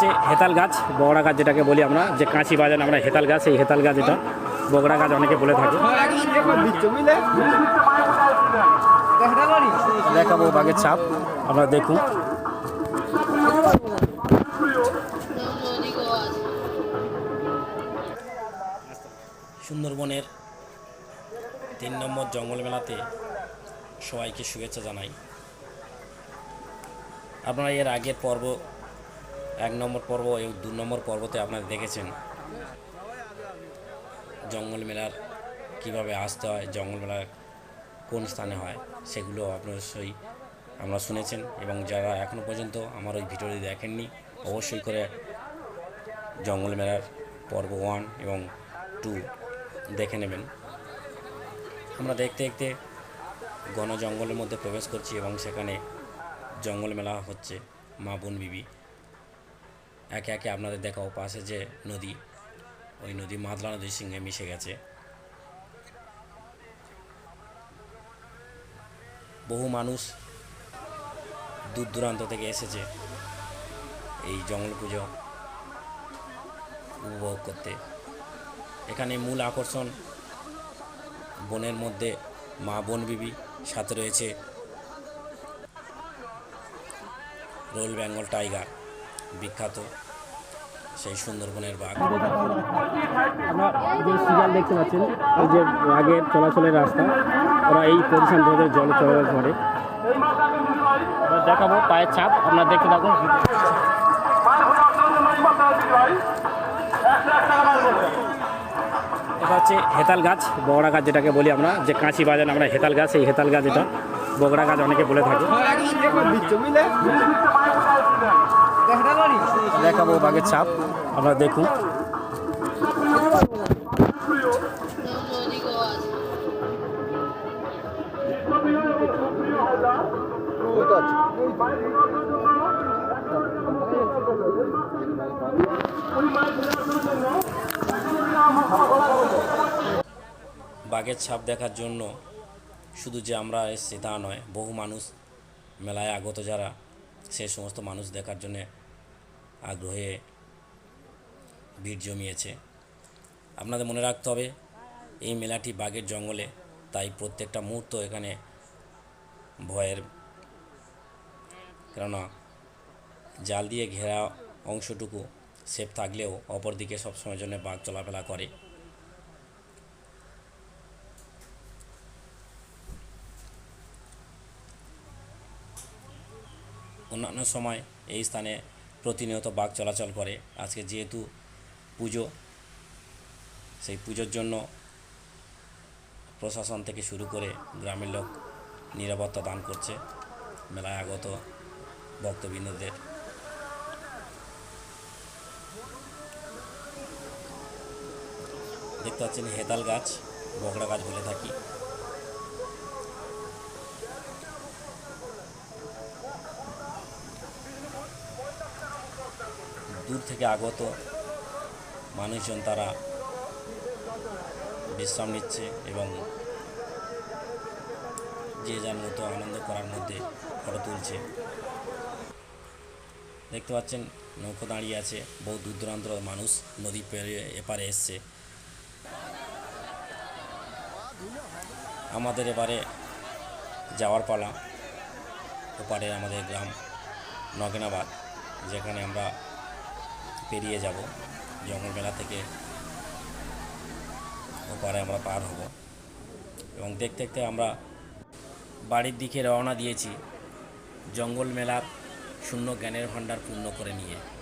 হচ্ছে হেতাল গাছ, বগড়া গাছ যেটাকে বলি আমরা, যে কাঁচি বাজান আমরা হেতাল গাছ, এই হেতাল গাছ এটা। বগড়া গাছ অনেকে বলে থাকে। দেখাবো বাঘের ছাপ, আমরা দেখুন। সুন্দরবনের তিন নম্বর জঙ্গল মেলাতে সবাইকে শুভেচ্ছা জানাই। আপনারা এর আগের পর্ব এক নম্বর পর্ব এবং দু নম্বর পর্বতে আপনারা দেখেছেন জঙ্গল মেলার কীভাবে আসতে হয়, জঙ্গল মেলার কোন স্থানে হয়, সেগুলো অবশ্যই আমরা শুনেছেন এবং যারা এখনও পর্যন্ত আমার ওই ভিডিওটি দেখেননি, অবশ্যই করে জঙ্গল মেলার পর্ব ওয়ান এবং টু দেখে নেবেন। আমরা দেখতে দেখতে ঘন জঙ্গলের মধ্যে প্রবেশ করছি এবং সেখানে জঙ্গল মেলা হচ্ছে মা বোন বিবি। একে একে আপনাদের দেখাও পাশে যে নদী, ওই নদী মাতলা নদীর সঙ্গে মিশে গেছে। বহু মানুষ দূর দূরান্ত থেকে এসেছে এই জঙ্গল পুজো উপভোগ করতে। এখানে মূল আকর্ষণ বনের মধ্যে মা বন বিবি, সাথে রয়েছে রোল বেঙ্গল টাইগার। বিখ্যাত সেই সুন্দরবনের বাঘ। আমরা যে সিরিয়াল দেখতে পাচ্ছেন এই যে বাঘের চলাচলের রাস্তা ওরা এই পজিশন ধরে জল চলাচল করে দেখাবো পায়ের ছাপ আপনারা দেখতে থাকুন। এটা হচ্ছে হেতাল গাছ বগড়া গাছ যেটাকে বলি আমরা যে কাঁচি বাজান আমরা হেতাল গাছ এই হেতাল গাছ এটা বগড়া গাছ অনেকে বলে থাকে। দেখাবো বাঘের ছাপ। আপনারা দেখুন। বাঘের ছাপ দেখার জন্য শুধু যে আমরা এসেছি তা নয়, বহু মানুষ মেলায় আগত যারা, সে সমস্ত মানুষ দেখার জন্যে আগ্রহে ভিড় জমিয়েছে। আপনাদের মনে রাখতে হবে, এই মেলাটি বাঘের জঙ্গলে, তাই প্রত্যেকটা মুহূর্ত এখানে ভয়ের। কেননা, জাল দিয়ে ঘেরা অংশটুকু সেফ থাকলেও অপরদিকে সবসময়ের জন্য বাঘ চলাফেরা করে। অন্যান্য সময় এই স্থানে প্রতিনিয়ত বাঘ চলাচল করে। আজকে যেহেতু পুজো, সেই পুজোর জন্য প্রশাসন থেকে শুরু করে গ্রামের লোক নিরাপত্তা দান করছে। মেলায় আগত ভক্তবৃন্দদের। দেখতে পাচ্ছেন হেতাল গাছ, বগড়া গাছ বলে থাকি। দূর থেকে আগত মানুষজন তারা বিশ্রাম নিচ্ছে এবং যে যার মতো আনন্দ করার মধ্যে ফটো তুলছে। দেখতে পাচ্ছেন, নৌকো দাঁড়িয়ে আছে, বহু দূর দূরান্ত মানুষ নদী পেরিয়ে এপারে এসছে। আমাদের এবারে যাওয়ার পালা, ওপারে আমাদের গ্রাম নগেনাবাদ, যেখানে আমরা পেরিয়ে যাব। জঙ্গলমেলা থেকে ওপারে আমরা পার হব। এবং দেখতে দেখতে আমরা বাড়ির দিকে রওনা দিয়েছি জঙ্গল মেলার শূন্য জ্ঞানের ভাণ্ডার পূর্ণ করে নিয়ে।